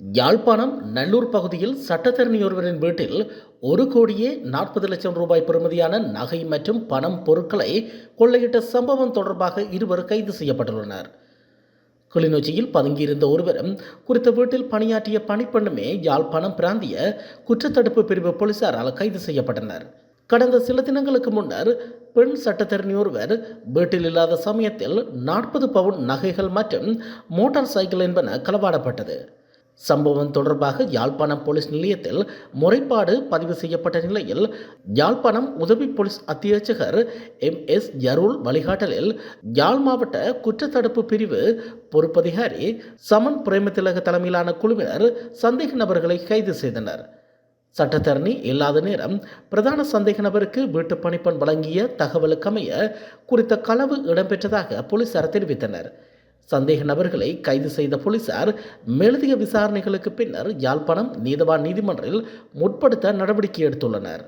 யாழ்ப்பாணம் நல்லூர் பகுதியில் சட்டத்தரணி ஒருவரின் வீட்டில் ஒரு கோடியே நாற்பது லட்சம் ரூபாய் பெறுமதியான நகை மற்றும் பணம் பொருட்களை கொள்ளையிட்ட சம்பவம் தொடர்பாக இருவர் கைது செய்யப்பட்டுள்ளனர். கிளிநொச்சியில் பதுங்கியிருந்த ஒருவரும் குறித்த வீட்டில் பணியாற்றிய பணிப்பெண்ணுமே யாழ்ப்பாணம் பிராந்திய குற்றத்தடுப்பு பிரிவு போலீசாரால் கைது செய்யப்பட்டனர். கடந்த சில தினங்களுக்கு முன்னர் பெண் சட்டத்தரணி ஒருவர் வீட்டில் இல்லாத சமயத்தில் நாற்பது பவுன் நகைகள் மற்றும் மோட்டார் சைக்கிள் என்பன களவாடப்பட்டது. சம்பவம் தொடர்பாக யாழ்ப்பாணம் போலீஸ் நிலையத்தில் முறைப்பாடு பதிவு செய்யப்பட்ட நிலையில் யாழ்ப்பாணம் உதவி போலீஸ் அத்தியட்சகர் எம் எஸ் யருள் வழிகாட்டலில் யாழ் மாவட்ட குற்றத்தடுப்பு பிரிவு பொறுப்பதிகாரி சமன் பிரேமதிலக தலைமையிலான குழுவினர் சந்தேக நபர்களை கைது செய்தனர். சட்டத்தரணி இல்லாத நேரம் பிரதான சந்தேக நபருக்கு வீட்டு பணிப்பெண் வழங்கிய தகவலுக்கமைய குறித்த களவு இடம்பெற்றதாக போலீசார் தெரிவித்தனர். சந்தேக நபர்களை கைது செய்த போலீசார் மேலதிக விசாரணைகளுக்கு பின்னர் யாழ்ப்பாணம் நீதவான் நீதிமன்றில் முற்படுத்த நடவடிக்கை எடுத்துள்ளனர்.